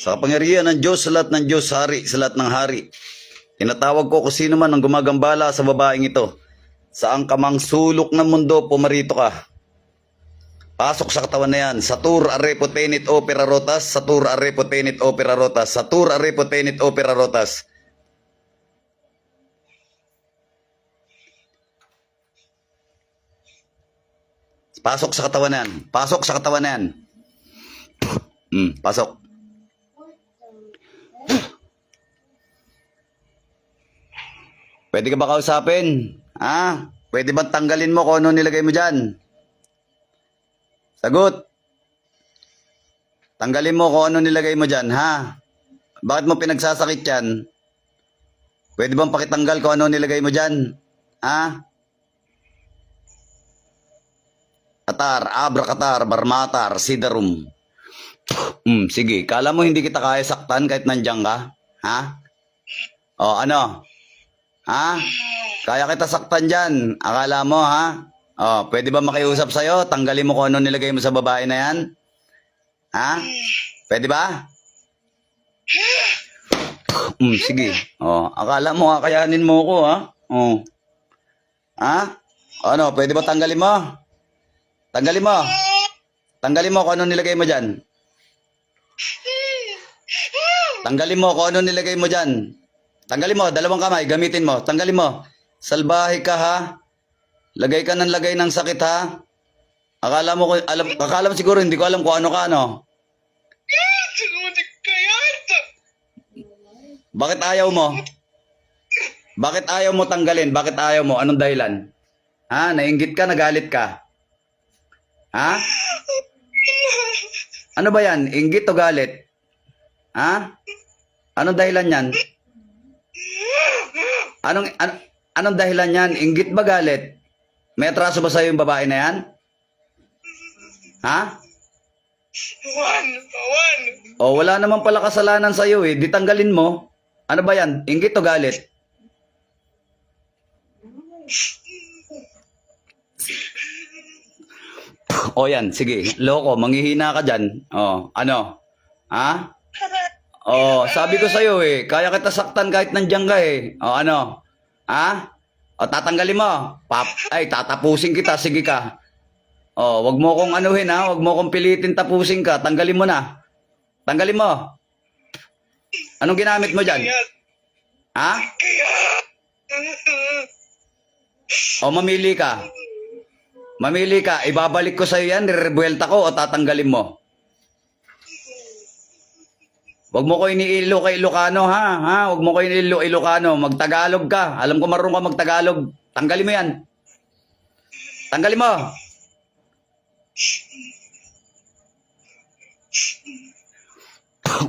Sa kapangyarihan ng Diyos, sa lahat ng Diyos, hari, sa lahat ng hari. Tinatawag ko kung sino man ang gumagambala sa babaeng ito. Saan ka mang sulok ng mundo, pumarito ka. Pasok sa katawan na yan. Satur arepo tenit opera rotas. Satur arepo tenit opera rotas. Satur arepo tenit opera rotas. Pasok sa katawan na yan. Pasok sa katawan na yan. Hmm, pasok. Pwede ka ba kausapin? Ha? Pwede ba tanggalin mo kung ano nilagay mo dyan? Sagot. Tanggalin mo kung ano nilagay mo dyan, ha? Bakit mo pinagsasakit yan? Pwede bang pakitanggal kung ano nilagay mo dyan? Ha? Katar, abrakatar, barmatar, sidarum. Hmm, sige. Kala mo hindi kita kaya saktan kahit nandiyan ka? Ha? O, ano? Ha? Kaya kita saktan dyan. Akala mo, ha? O, pwede ba makiusap sa'yo? Tanggalin mo kung ano nilagay mo sa babae na yan? Ha? Pwede ba? Hmm, sige. O, akala mo, kakayanin mo ko, ha? O. Ha? Ano, pwede ba tanggalin mo? Tanggalin mo. Tanggalin mo kung ano nilagay mo dyan. Tanggalin mo kung ano nilagay mo dyan. Tanggalin mo, dalawang kamay, gamitin mo. Tanggalin mo. Salbahe ka ha. Lagay ka ng lagay ng sakit ha. Akala mo, alam, akala mo siguro hindi ko alam kung ano ka ano. Bakit ayaw mo? Bakit ayaw mo tanggalin? Bakit ayaw mo? Anong dahilan? Ha? Nainggit ka, nagalit ka? Ha? Ano ba yan? Inggit o galit? Ha? Anong dahilan yan? Anong, an, anong dahilan yan? Inggit ba galit? May atraso ba sa'yo yung babae na yan? Ha? One, one. O wala naman pala kasalanan sa'yo eh. Di tanggalin mo. Ano ba yan? Inggit o galit? O yan, sige. Loko, manghihina ka dyan. O, ano? Ha? O, sabi ko sa'yo eh. Kaya kita saktan kahit nandiyan ka eh. O, ano? Ha? O, tatanggalin mo. Pap ay, tatapusin kita. Sige ka. O, wag mo kong anuhin ha. Wag mo kong pilitin tapusin ka. Tanggalin mo na. Tanggalin mo. Anong ginamit mo dyan? Ha? O mamili ka. Mamili ka. Ibabalik ko sa'yo yan. Nirebuelta ko o tatanggalin mo. Huwag mo ko iniilo kay Ilocano ha. ha? Huwag mo ko iniilo Ilocano. Magtagalog ka. Alam ko marunong ka magtagalog. Tanggalin mo yan. Tanggalin mo.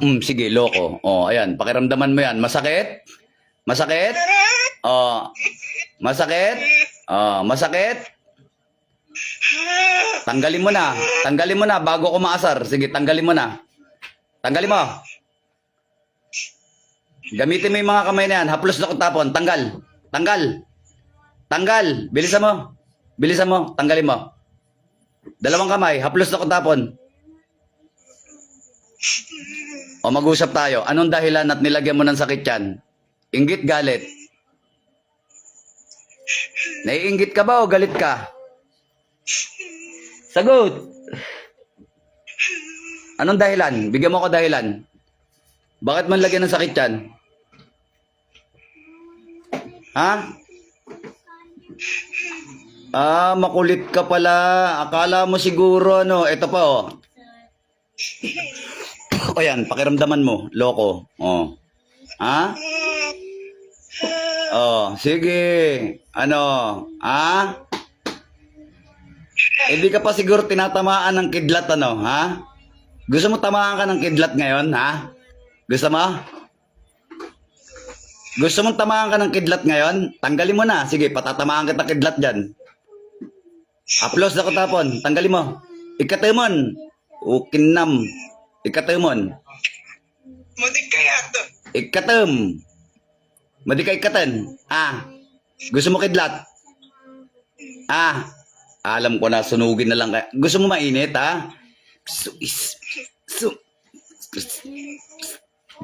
Mm, sige, loko. Oh, ayan, pakiramdaman mo yan. Masakit? Masakit? Oh. Masakit? Oh, masakit? Tanggalin mo na. Tanggalin mo na bago ko maasar. Sige, tanggalin mo na. Tanggalin mo. Gamitin mo yung mga kamay na yan. Haplos na kung tapon. Tanggal. Tanggal. Tanggal. Bilisan mo. Bilisan mo. Tanggalin mo. Dalawang kamay. Haplos na kung tapon. O mag-usap tayo. Anong dahilan at nilagyan mo ng sakit yan? Inggit, galit. Naiinggit ka ba o galit ka? Sagot. Anong dahilan? Bigyan mo ko dahilan. Bakit man lagyan ng sakit yan? Ha? Ah, makulit ka pala. Akala mo siguro, ano, ito pa, oh. O yan, pakiramdaman mo, loko. Oh. Ha? Oh, sige. Ano? Ha? Hindi ka pa siguro tinatamaan ng kidlat, ano? Ha? Gusto mo tamaan ka ng kidlat ngayon, ha? Gusto mo? Gusto mong tamaan ka ng kidlat ngayon? Tanggalin mo na. Sige, patatamaan kita kidlat dyan. Upload na ko tapon. Tanggalin mo. Ikatemon. Ukinam. Ikatemon. Mudik kaya to. Ikatem. Madi ka. Ah. Gusto mo kidlat? Ah. Alam ko na sunugin na lang. ka- Gusto mo mainit, ha? Su, is, su,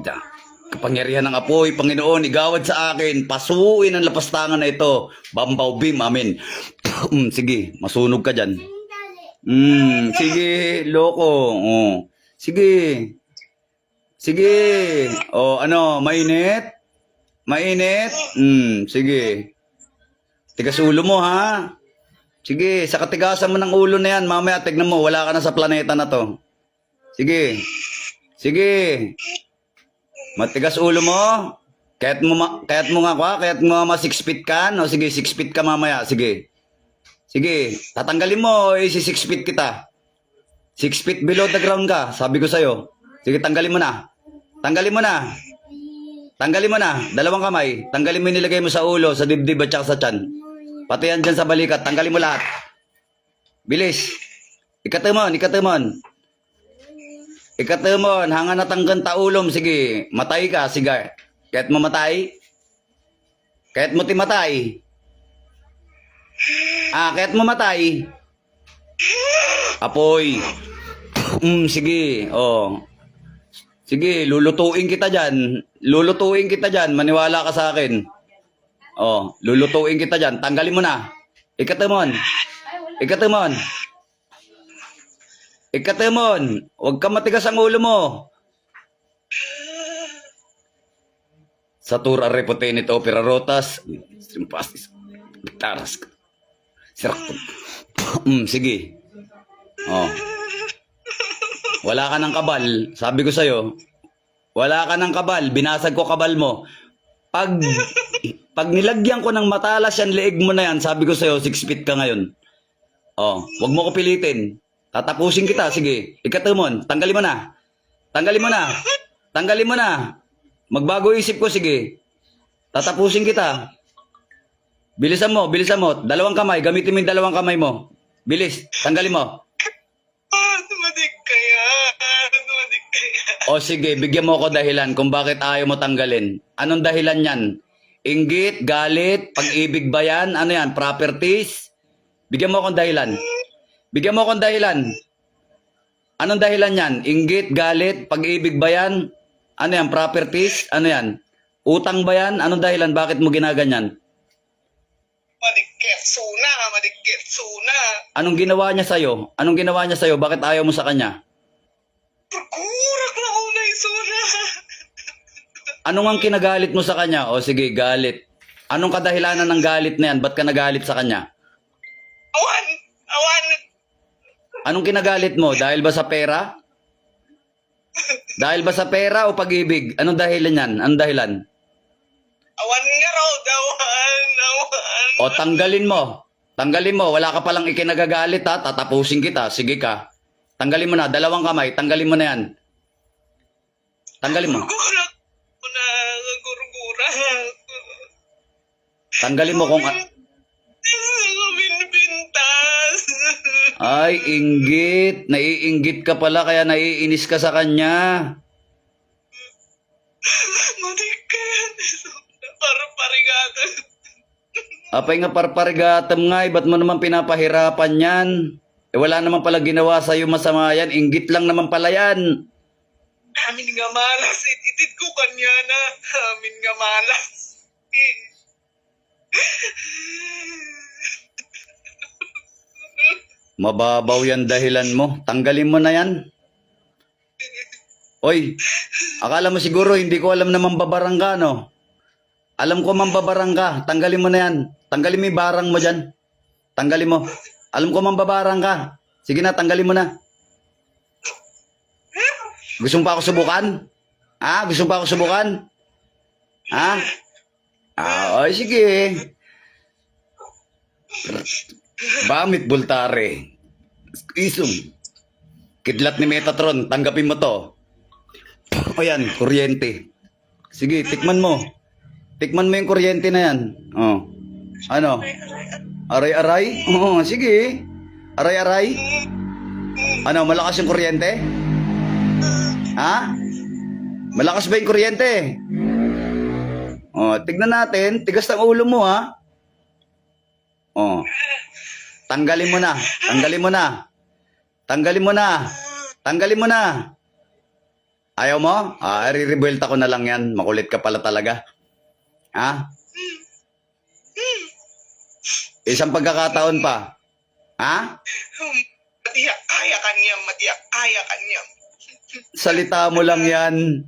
Da. Kapangyarihan ng apoy, Panginoon, igawad sa akin, pasuin ang lapastangan na ito. Bambaw bim, amin. Mm, sige, masunog ka dyan. Mm, sige, loko. Oh. Sige. Sige. O, ano, mainit? Mainit? Mm, sige. Tigas ulo mo, ha? Sige, sa katigasan mo ng ulo na yan, mamaya tignan mo, wala ka na sa planeta na to. Sige. Sige. Matigas ulo mo. Kahit mo, ma- kahit mo nga kwa, kahit mo ma 6 feet ka, no? Sige, 6 feet ka mamaya. Sige. Sige, tatanggalin mo, eh, si 6 feet kita. 6 feet below the ground ka, sabi ko sa'yo. Sige, tanggalin mo na. Tanggalin mo na. Tanggalin mo na. Dalawang kamay. Tanggalin mo yung nilagay mo sa ulo, sa dibdib at sa tiyan. Pati yan dyan sa balikat. Tanggalin mo lahat. Bilis. Ikatamon, ikatamon. Ikatamon, hanga natanggan taulom. Sige, matay ka, sige. Kahit mamatay. Kahit mo timatay. Ah, kahit mamatay. Apoy. Mm, sige, oh. Sige, lulutuin kita dyan. Lulutuin kita dyan. Maniwala ka sa akin. Oh, lulutuin kita dyan. Tanggalin mo na. Ikatamon. Ikatamon. Ikatamon. Huwag ka matigas ang ulo mo. Satura repotenit opera rotas. Simpastis. Taras. Sirak. Mm, sige. Oh. Wala ka ng kabal. Sabi ko sa'yo, wala ka ng kabal. Binasag ko kabal mo. Pag, pag nilagyan ko ng matalas yan, leeg mo na yan, sabi ko sa'yo, 6 feet ka ngayon. Oh, wag mo ko pilitin. Tatapusin kita, sige. Ikatumon, tanggalin mo na. Tanggalin mo na. Tanggalin mo na. Magbago isip ko, sige. Tatapusin kita. Bilisan mo, bilisan mo. Dalawang kamay, gamitin mo yung dalawang kamay mo. Bilis, tanggalin mo. Tumadik kaya. Tumadik kaya. O sige, bigyan mo ako dahilan kung bakit ayaw mo tanggalin. Anong dahilan yan? Inggit, galit, pag-ibig ba yan? Ano yan? Properties? Bigyan mo akong dahilan. Bigyan mo akong dahilan. Anong dahilan yan? Inggit, galit, pag-ibig ba yan? Ano yan? Properties? Ano yan? Utang ba yan? Anong dahilan? Bakit mo ginaganyan? Madikit suna. Madikit suna. Anong ginawa niya sa'yo? Anong ginawa niya sa'yo? Bakit ayaw mo sa kanya? Pagkurak na unay suna. Anong ang kinagalit mo sa kanya? O sige, galit. Anong kadahilanan ng galit na yan? Ba't ka nagalit sa kanya? Awan. Awan. Anong kinagalit mo? Dahil ba sa pera? Dahil ba sa pera o pag-ibig? Anong dahilan yan? Anong dahilan? Awan nga raw. Awan. Awan. O tanggalin mo. Tanggalin mo. Wala ka palang ikinagagalit ha. Tatapusin kita. Sige ka. Tanggalin mo na. Dalawang kamay. Tanggalin mo na yan. Tanggalin mo. Ko na. Tanggalin mo kung... binbintas. Ay, inggit. Naiinggit ka pala kaya naiinis ka sa kanya. Madikit. Para parigatan. Apay nga parparigatam nga, eh, ba't mo naman pinapahirapan yan? Eh wala naman pala ginawa sa'yo masama yan, inggit lang naman pala yan. Amin nga malas. Ititid ko kanya na. Amin nga malas. Mababaw yan dahilan mo, tanggalin mo na yan. Oy, akala mo siguro hindi ko alam na mambabarang ka, no? Alam ko mambabarang ka, tanggalin mo na yan. Tanggalin mo yung barang mo dyan. Tanggalin mo. Alam ko mambabarang ka. Sige na, tanggalin mo na. Gusto mo pa ako subukan? Ha? Gusto mo pa ako subukan? Ha? Ah, oy, sige. Bamit bultare. Isum. Kidlat ni Metatron, tanggapin mo to. O yan, kuryente. Sige, tikman mo. Tikman mo yung kuryente na yan. Oh. Ano? Aray-aray? Oo, sige. Aray-aray? Ano, malakas yung kuryente? Ha? Malakas ba yung kuryente? Oh, tignan natin. Tigas ng ulo mo, ha? Oh. Tanggalin mo na. Tanggalin mo na. Tanggalin mo na. Tanggalin mo na. Ayaw mo? Ah, re-rebuelta ko na lang yan. Makulit ka pala talaga. Ha? Isang pagkakataon pa. Ha? Hmm, Matiya, kaya kanya, matiya, kaya kanya. Salita mo lang yan.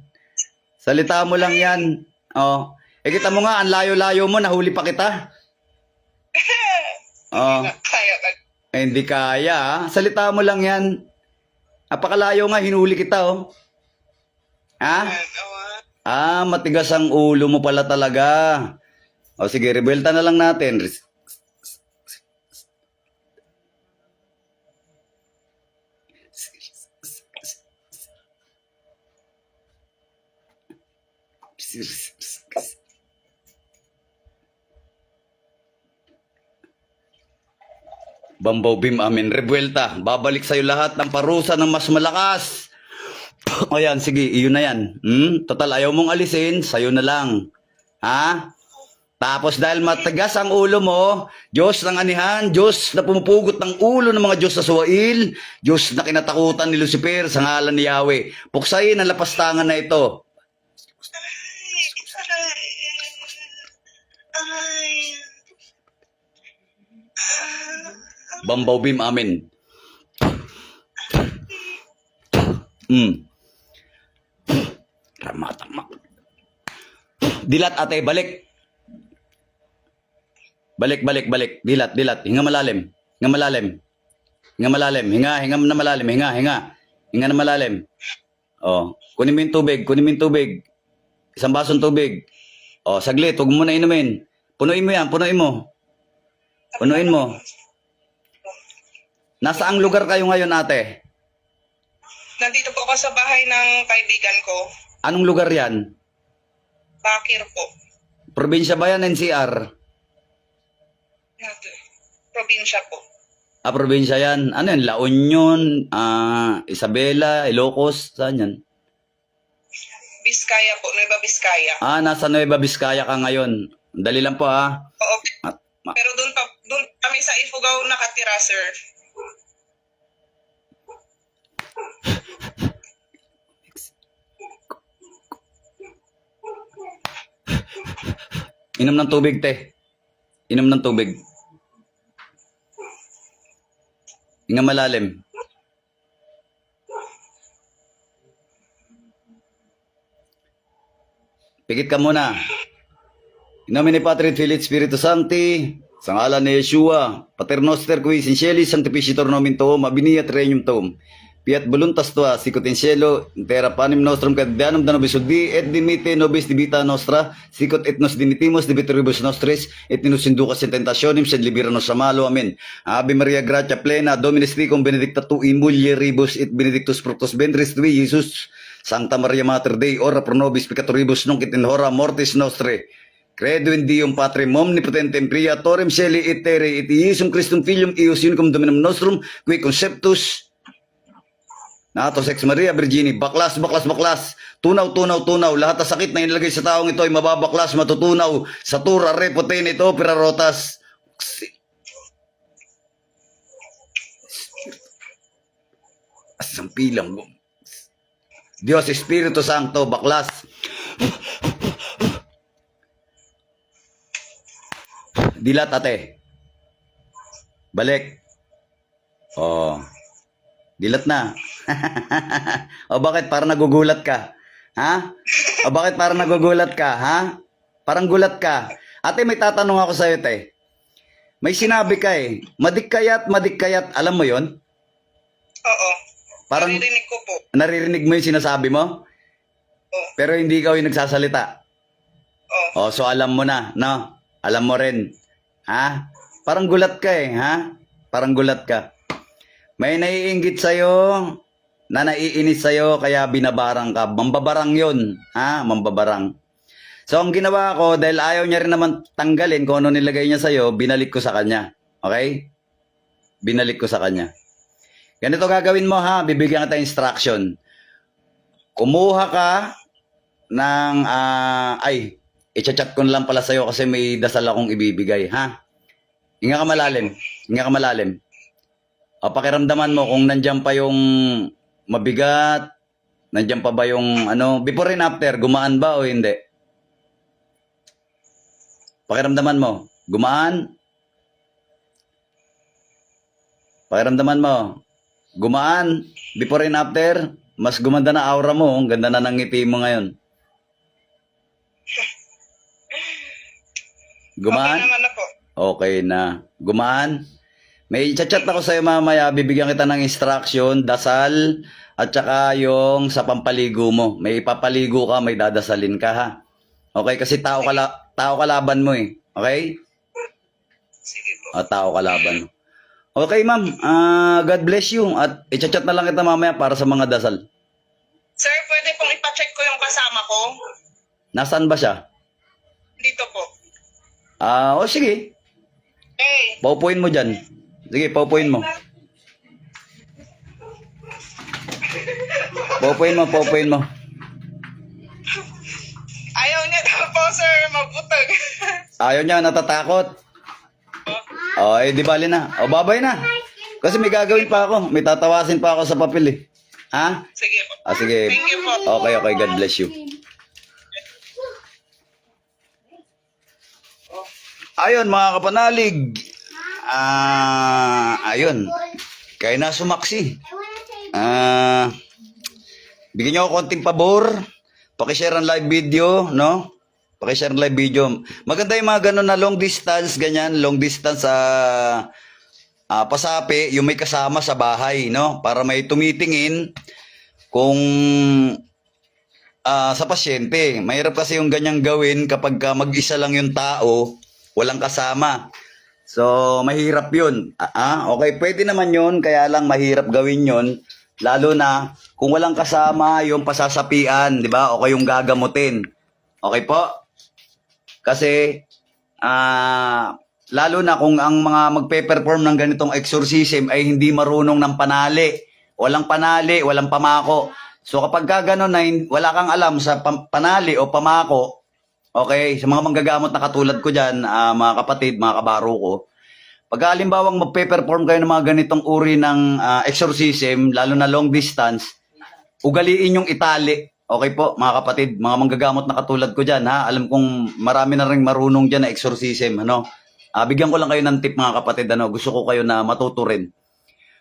Salita mo lang yan. Oh. Eh, kita mo nga, ang layo-layo mo, nahuli pa kita. Oh. Kaya kanya. Eh, hindi kaya, ah. Salita mo lang yan. Napakalayo nga, hinuli kita, oh. Ha? Ah, matigas ang ulo mo pala talaga. O sige, rebelta na lang natin. Bambaw Bim Amin, rebuelta. Babalik sa'yo lahat ng parusa ng mas malakas. Ayan, sige, iyon na yan. Hmm? Total, ayaw mong alisin, sa'yo na lang. Ha? Tapos dahil matigas ang ulo mo, Diyos ng anihan, Diyos na pumupugot ng ulo ng mga Diyos sa suwail, Diyos na kinatakutan ni Lucifer sa ngalan ni Yahweh. Puksayin ang lapastangan na ito. Bambaw Bim Amin. Hmm. Ramatama. Dilat ate, balik. Balik, balik, balik. Dilat, dilat. Hinga malalim. Hinga malalim. Hinga malalim. Hinga, hinga na malalim. Hinga, hinga. Hinga na malalim. Oh, kunin mo yung tubig, kunin mo yung tubig. Isang basong tubig. Oh, saglit, huwag mo na inumin. Punuin mo yan, punuin mo. Punuin mo. Nasaang lugar kayo ngayon, ate? Nandito po ako sa bahay ng kaibigan ko. Anong lugar yan? Bakir po. Probinsya ba yan, NCR? Nato. Probinsya po. Ah, probinsya yan. Ano yan? La Union, ah, Isabela, Ilocos, saan yan? Biskaya po. Nueva Biskaya. Ah, nasa Nueva Vizcaya ka ngayon. Dali lang po, ah. Oo. Ma- ma- Pero doon pa, doon kami sa Ifugao nakatira, sir. Inom ng tubig, te. Inom ng tubig. Hinga malalim. Pikit ka muna. In nomine Patri et Spiritus Sancti, sa ngalan ni Yeshua, Pater Noster qui in cieli sanctificitor nomen tuum, abiniat regnum tuum. Fiat voluntas tua, sicut in cielo, in terra panem nostrum quotidianum da nobis uddi, et dimite nobis debita nostra, sicut et nos dimitimus debitoribus nostris, et ninus inducas in tentationem, sed libera nos sa malo. Amen. Ave Maria, gratia plena, Dominus tecum, benedicta tu in mulieribus, et benedictus fructus ventris tui, Jesus. Sancta Maria Mater Dei, ora pro nobis peccatoribus, nunc et in hora mortis nostre. Credo in Deum Patrem omnipotentem creatorem celi et terrae et Iesum Christum filium eius unicum dominum nostrum qui conceptus Nato sex Maria Virgini, baklas, baklas, baklas, tunaw, tunaw, tunaw, lahat ng sakit na inilagay sa taong ito ay mababaklas, matutunaw, sa tura, repoten, ito, rotas. Asang pilang mo. Dios Espiritu Santo, baklas. Dilat ate. Balik. Oh. Dilat na. o bakit para nagugulat ka? Ha? O bakit para nagugulat ka? Ha? Parang gulat ka. Ate, may tatanong ako sa'yo, te. May sinabi ka eh. Madikkayat, madikkayat. Alam mo yon? Oo. Parang Naririnig ko po. naririnig mo yung sinasabi mo? Oo. Pero hindi ikaw yung nagsasalita. Oo. O, so alam mo na, no? Alam mo rin. Ha? Parang gulat ka eh, ha? Parang gulat ka. May naiinggit sa'yo, na naiinis sa'yo, kaya binabarang ka. Mambabarang yun, ha? Mambabarang. So, ang ginawa ko, dahil ayaw niya rin naman tanggalin kung ano nilagay niya sa'yo, binalik ko sa kanya. Okay? Binalik ko sa kanya. Ganito gagawin mo ha, bibigyan kita instruction. Kumuha ka ng, ah, ay, i-chat ko na lang pala sa'yo kasi may dasal akong ibibigay, ha? Hinga ka malalim. Hinga ka malalim. O, pakiramdaman mo kung nandyan pa yung mabigat, Nandiyan pa ba yung ano, before and after, gumaan ba o hindi? Pakiramdaman mo, gumaan? Pakiramdaman mo, gumaan? Before and after, mas gumanda na aura mo, ang ganda na ng ngiti mo ngayon. Gumaan? Okay na po. Okay na. Gumaan? May chat-chat ako sa'yo mamaya. Bibigyan kita ng instruction, dasal, at saka yung sa pampaligo mo. May ipapaligo ka, may dadasalin ka ha. Okay? Kasi tao, kala, tao kalaban mo eh. Okay? Sige po. O, tao kalaban mo. Okay, ma'am. Ah, God bless you. At i-chat na lang kita mamaya para sa mga dasal. Sir, pwede pong ipacheck ko yung kasama ko? Nasaan ba siya? Dito po. Ah, o sige. Eh, Paupuin mo dyan. Sige, paupuin mo. Paupuin mo, paupuin mo. ayaw niya daw po, sir, mabutag. Ayaw niya, natatakot. O, eh, di bali na. O, babay na. Kasi may gagawin pa ako. May tatawasin pa ako sa papel eh. Ha? Sige po. Ah, sige. Thank you po. Okay, okay. God bless you. Ayun, mga kapanalig. Ah, ayun. Kaya na sumaksi. Ah, bigyan niyo ako konting pabor. Paki-share ang live video, no? Paki-share ang live video. Maganda yung mga ganun na long distance, ganyan, long distance ah, pasapi, yung may kasama sa bahay, no? Para may tumitingin kung ah, sa pasyente. Mahirap kasi yung ganyang gawin kapag ka mag-isa lang yung tao, walang kasama. So, mahirap yun. Ah, ah, okay, pwede naman yun, kaya lang mahirap gawin yun. Lalo na kung walang kasama yung pasasapian, di ba? O kayong gagamutin. Okay po? Kasi, ah, lalo na kung ang mga magpe-perform ng ganitong exorcism ay hindi marunong ng panali. Walang panali, walang pamako. So kapag ka ganun na wala kang alam sa panali o pamako, okay, sa mga manggagamot na katulad ko dyan, ah, mga kapatid, mga kabaro ko, pag halimbawang magpe-perform kayo ng mga ganitong uri ng ah, exorcism, lalo na long distance, ugaliin yung itali. Okay po, mga kapatid, mga manggagamot na katulad ko dyan, ha? Alam kong marami na rin marunong dyan na exorcism, ano? Ah, bigyan ko lang kayo ng tip, mga kapatid, ano? Gusto ko kayo na matuto rin.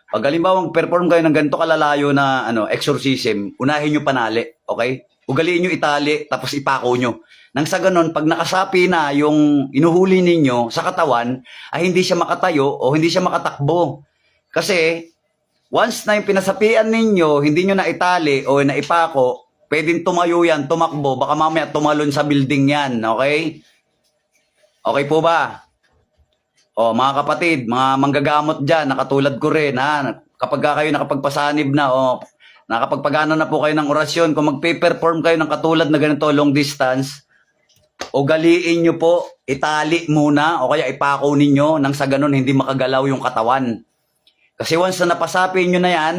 Pag halimbawa perform kayo ng ganito kalalayo na ano, exorcism, unahin nyo panali, okay? Ugaliin nyo itali, tapos ipako nyo. Nang sa ganun, pag nakasapi na yung inuhuli ninyo sa katawan, ay hindi siya makatayo o hindi siya makatakbo. Kasi, once na yung pinasapian ninyo, hindi nyo na itali o naipako, pwedeng tumayo yan, tumakbo, baka mamaya tumalon sa building yan, okay? Okay po ba? O mga kapatid, mga manggagamot dyan, nakatulad ko rin, ha? Kapag ka kayo nakapagpasanib na, o nakapagpagano na po kayo ng orasyon, kung magpe-perform kayo ng katulad na ganito long distance, ugaliin nyo po, itali muna, o kaya ipako ninyo, nang sa ganun hindi makagalaw yung katawan. Kasi once na napasapi nyo na yan,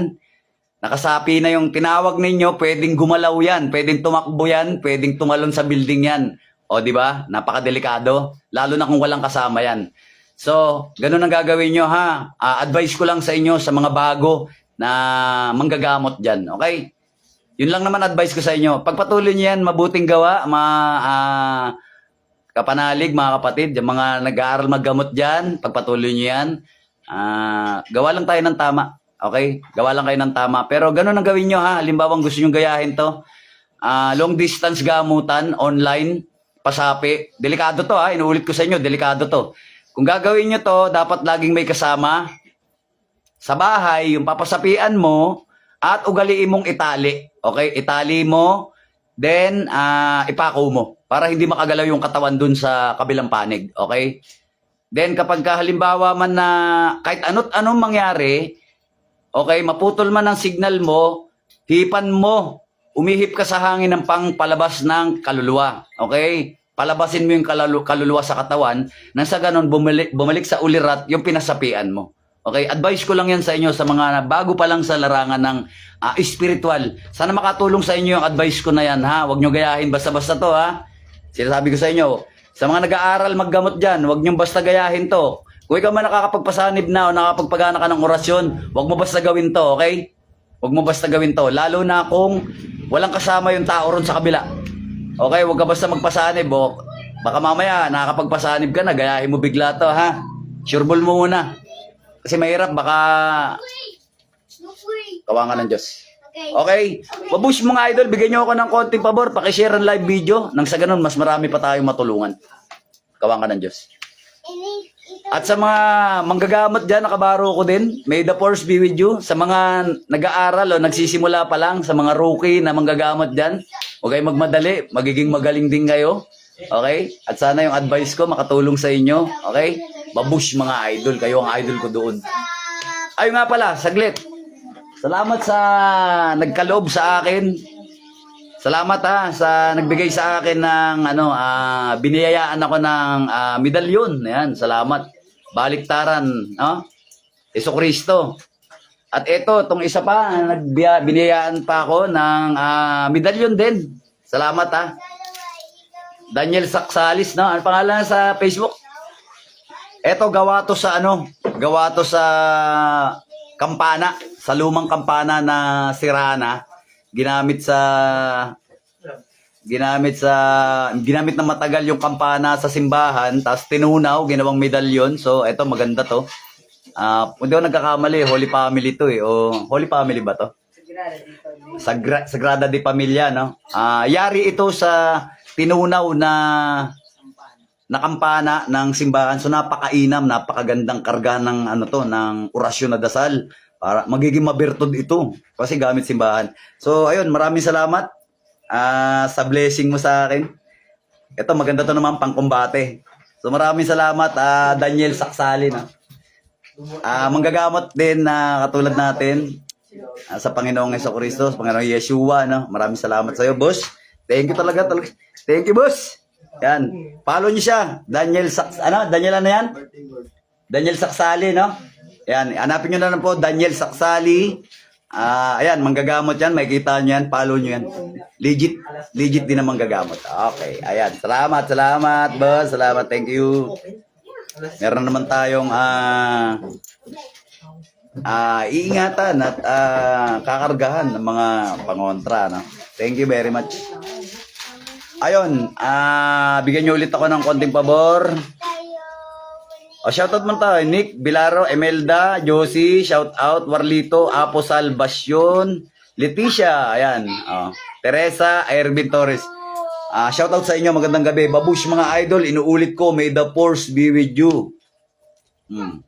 nakasapi na yung tinawag ninyo, pwedeng gumalaw yan, pwedeng tumakbo yan, pwedeng tumalon sa building yan. O, di ba? Napakadelikado. Lalo na kung walang kasama yan. So, ganun ang gagawin nyo ha. Ah, advice ko lang sa inyo sa mga bago na manggagamot dyan. Okay? Yun lang naman advice ko sa inyo. Pagpatuloy niyo yan, mabuting gawa, mga ah, kapanalig, mga kapatid, yung mga nag-aaral maggamot dyan, pagpatuloy niyo yan. Ah, gawa lang tayo ng tama. Okay? Gawa lang kayo ng tama. Pero ganun ang gawin nyo ha. Halimbawa gusto nyo gayahin to. Ah, long distance gamutan, online, pasapi. Delikado to ha. Inuulit ko sa inyo, delikado to. Kung gagawin nyo to, dapat laging may kasama sa bahay, yung papasapian mo, at ugaliin mong itali. Okay? Itali mo, then ah ipako mo. Para hindi makagalaw yung katawan dun sa kabilang panig. Okay? Then kapag ka halimbawa man na kahit ano't anong mangyari, okay, maputol man ang signal mo, hipan mo, umihip ka sa hangin ng pangpalabas ng kaluluwa. Okay? Palabasin mo yung kaluluwa sa katawan, nang sa ganon bumalik, bumalik sa ulirat yung pinasapian mo. Okay, advice ko lang yan sa inyo sa mga bago pa lang sa larangan ng ah, spiritual. Sana makatulong sa inyo yung advice ko na yan ha. Huwag nyo gayahin basta-basta to ha. Sinasabi ko sa inyo, sa mga nag-aaral maggamot dyan, huwag nyo basta gayahin to. Kung ikaw man nakakapagpasanib na o nakakapagpagana ka ng orasyon, huwag mo basta gawin to, okay? Huwag mo basta gawin to. Lalo na kung Walang kasama yung tao ron sa kabila. Okay, huwag ka basta magpasanib. O, baka mamaya, nakakapagpasanib ka na, gayahin mo bigla to, ha? Sureball mo muna. Kasi mahirap, baka kawangan ng Diyos. Okay. Mabush mga idol, bigyan nyo ako ng konting pabor. Pakishare ang live video. Nang sa ganun, mas marami pa tayong matulungan. Kawangan ng Diyos. At sa mga manggagamot dyan, nakabaro ko din. May the force be with you. Sa mga nag-aaral o nagsisimula pa lang, sa mga rookie na manggagamot dyan, huwag kayong magmadali. Magiging magaling din kayo. Okay? At sana yung advice ko makatulong sa inyo. Okay? Babush mga idol. Kayo ang idol ko doon. Ay nga pala, saglit. Salamat sa nagkaloob sa akin. Salamat ha sa nagbigay sa akin ng ano ah biniyayaan ako ng ah, medalyon. Ayan, salamat. Baliktaran, no? Yeso Kristo. At ito, tong isa pa, biniyayaan pa ako ng ah, medalyon din. Salamat ha. Daniel Saksalis, no? Ano pangalan sa Facebook? Eto, gawa to sa ano? Gawa to sa kampana. Sa lumang kampana na sirana. Ginamit sa... Ginamit sa... Ginamit na matagal yung kampana sa simbahan. Tapos tinunaw, ginawang medalyon. So, eto, maganda to. Ah, hindi ako nagkakamali. Holy Family to eh. O, Holy Family ba to? Sagra, Sagrada de Familia, no? Ah, yari ito sa tinunaw na na kampana ng simbahan. So napakainam, napakagandang karga ng ano to, ng orasyon na dasal para magiging mabirtod ito kasi gamit simbahan. So ayun, maraming salamat ah, sa blessing mo sa akin. Ito maganda to naman pangkumbate. So maraming salamat ah, Daniel Saksali na. Ah, manggagamot din na katulad natin ah, sa Panginoong Heso Kristo, Panginoong Yeshua, no? Maraming salamat sa iyo, boss. Thank you talaga, talaga. Thank you, boss. Yan. Follow niyo siya. Daniel Saks, ano? Daniel ano yan? Daniel Saksali, no? Yan. Hanapin niyo na lang po, Daniel Saksali. Ah, ayan, manggagamot yan. Makikita niyo yan. Follow niyo yan. Legit, legit din ang manggagamot. Okay, ayan. Salamat, salamat, boss. Salamat, thank you. Meron naman tayong ah ah iingatan at ah, kakargahan ng mga pangontra. No? Thank you very much. Ayun, ah bigyan niyo ulit ako ng konting pabor. O shoutout mo tayo, Nick, Bilaro, Emelda, Josie, shoutout, Warlito, Apo Salvacion, Leticia, ayan. Oh. Teresa, Ervin Torres. Ah, shoutout sa inyo, magandang gabi. Babush mga idol, inuulit ko, may the force be with you. Hmm.